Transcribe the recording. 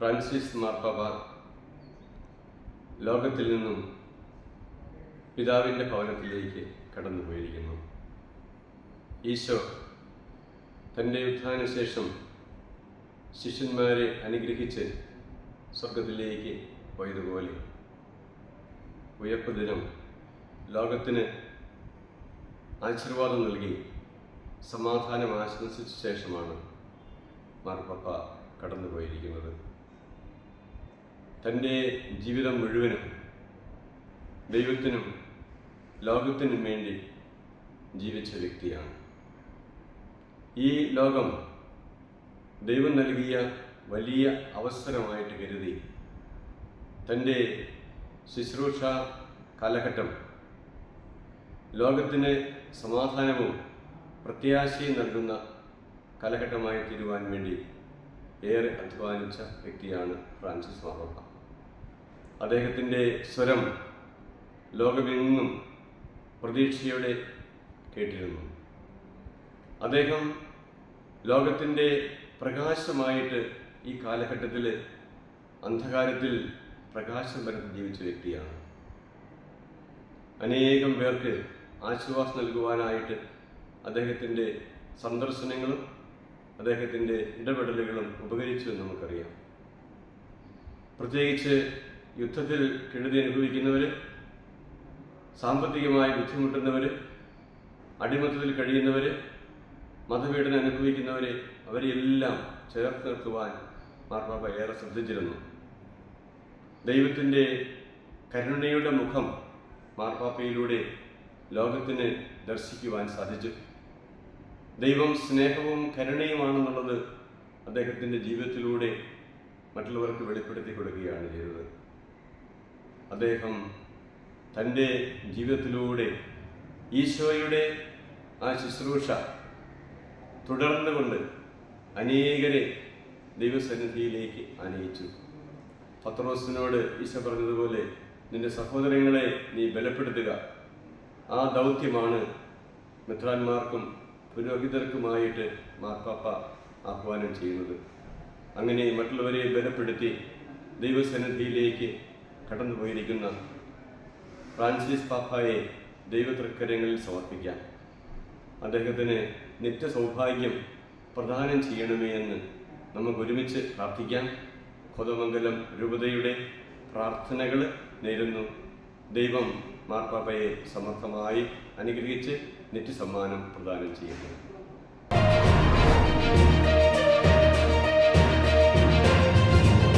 Francis മാർപ്പാപ്പ ലോകത്തിൽ നിന്നും പിതാവിന്റെ ഭവനത്തിലേക്ക് കടന്നുപോയിരിക്കുന്നു. ഈശോ തന്റെ ഉത്ഥാനശേഷം ശിഷ്യന്മാരെ അനുഗ്രഹിച്ച് സ്വർഗത്തിലേക്ക് പോയതുപോലെ ഉയർപ്പ് ദിനം ലോകത്തിന് ആശീർവാദം നൽകി സമാധാനം ആശംസിച്ച ശേഷമാണ് മാർപ്പാപ്പ കടന്നുപോയിരിക്കുന്നത്. തന്റെ ജീവിതം മുഴുവനും ദൈവത്തിനും ലോകത്തിനും വേണ്ടി ജീവിച്ച വ്യക്തിയാണ്. ഈ ലോകം ദൈവം നൽകിയ വലിയ അവസരമായിട്ട് കരുതി തന്റെ ശുശ്രൂഷ കാലഘട്ടം ലോകത്തിന് സമാധാനവും പ്രത്യാശയും നൽകുന്ന കാലഘട്ടമായി തീരുവാൻ വേണ്ടി ഏറെ അധ്വാനിച്ച വ്യക്തിയാണ് ഫ്രാൻസിസ് മാർപ്പാപ്പ അദ്ദേഹത്തിന്റെ സ്വരം ലോകമെങ്ങും പ്രതീക്ഷയോടെ കേട്ടിരുന്നു. അദ്ദേഹം ലോകത്തിന്റെ പ്രകാശമായിട്ട് ഈ കാലഘട്ടത്തിൽ അന്ധകാരത്തിൽ പ്രകാശം പരത്തി ജീവിച്ച വ്യക്തിയാണ്. അനേകം പേർക്ക് ആശ്വാസം നൽകുവാനായിട്ട് അദ്ദേഹത്തിന്റെ സന്ദർശനങ്ങളും അദ്ദേഹത്തിന്റെ ഇടപെടലുകളും ഉപകരിച്ചു എന്ന് നമുക്കറിയാം. പ്രത്യേകിച്ച് യുദ്ധത്തിൽ കെടുതി അനുഭവിക്കുന്നവർ സാമ്പത്തികമായി ബുദ്ധിമുട്ടുന്നവർ അടിമത്തത്തിൽ കഴിയുന്നവർ മതപീഡനം അനുഭവിക്കുന്നവരെ അവരെയെല്ലാം ചേർത്ത് നിർത്തുവാൻ മാർപ്പാപ്പ ഏറെ ശ്രദ്ധിച്ചിരുന്നു. ദൈവത്തിന്റെ കരുണയുടെ മുഖം മാർപ്പാപ്പയിലൂടെ ലോകത്തിന് ദർശിക്കുവാൻ സാധിച്ചു. ദൈവം സ്നേഹവും കരുണയുമാണെന്നുള്ളത് അദ്ദേഹത്തിന്റെ ജീവിതത്തിലൂടെ മറ്റുള്ളവർക്ക് വെളിപ്പെടുത്തി കൊടുക്കുകയാണ് ചെയ്തത്. അദ്ദേഹം തന്റെ ജീവിതത്തിലൂടെ ഈശോയുടെ ആ ശുശ്രൂഷ തുടർന്നുകൊണ്ട് അനേകരെ ദൈവസന്നിധിയിലേക്ക് ആനയിച്ചു. പത്രോസിനോട് ഈശോ പറഞ്ഞതുപോലെ നിന്റെ സഹോദരങ്ങളെ നീ ബലപ്പെടുത്തുക. ആ ദൗത്യമാണ് മിത്രാന്മാർക്കും പുരോഹിതർക്കുമായിട്ട് മാർപ്പാപ്പ ആഹ്വാനം ചെയ്യുന്നത്. അങ്ങനെ മറ്റുള്ളവരെ ബലപ്പെടുത്തി ദൈവസന്നിധിയിലേക്ക് കടന്നുപോയിരിക്കുന്ന ഫ്രാൻസിസ് പാപ്പായെ ദൈവതൃക്കരങ്ങളിൽ സമർപ്പിക്കാം. അദ്ദേഹത്തിന് നിത്യ സൗഭാഗ്യം പ്രദാനം ചെയ്യണമേ എന്ന് നമുക്ക് ഒരുമിച്ച് പ്രാർത്ഥിക്കാം. കൊതമംഗലം രൂപതയുടെ പ്രാർത്ഥനകൾ നേരുന്നു. ദൈവം മാർപ്പാപ്പയെ സമർത്ഥമായി അനുഗ്രഹിച്ച് നിത്യസമ്മാനം പ്രദാനം ചെയ്യുന്നു.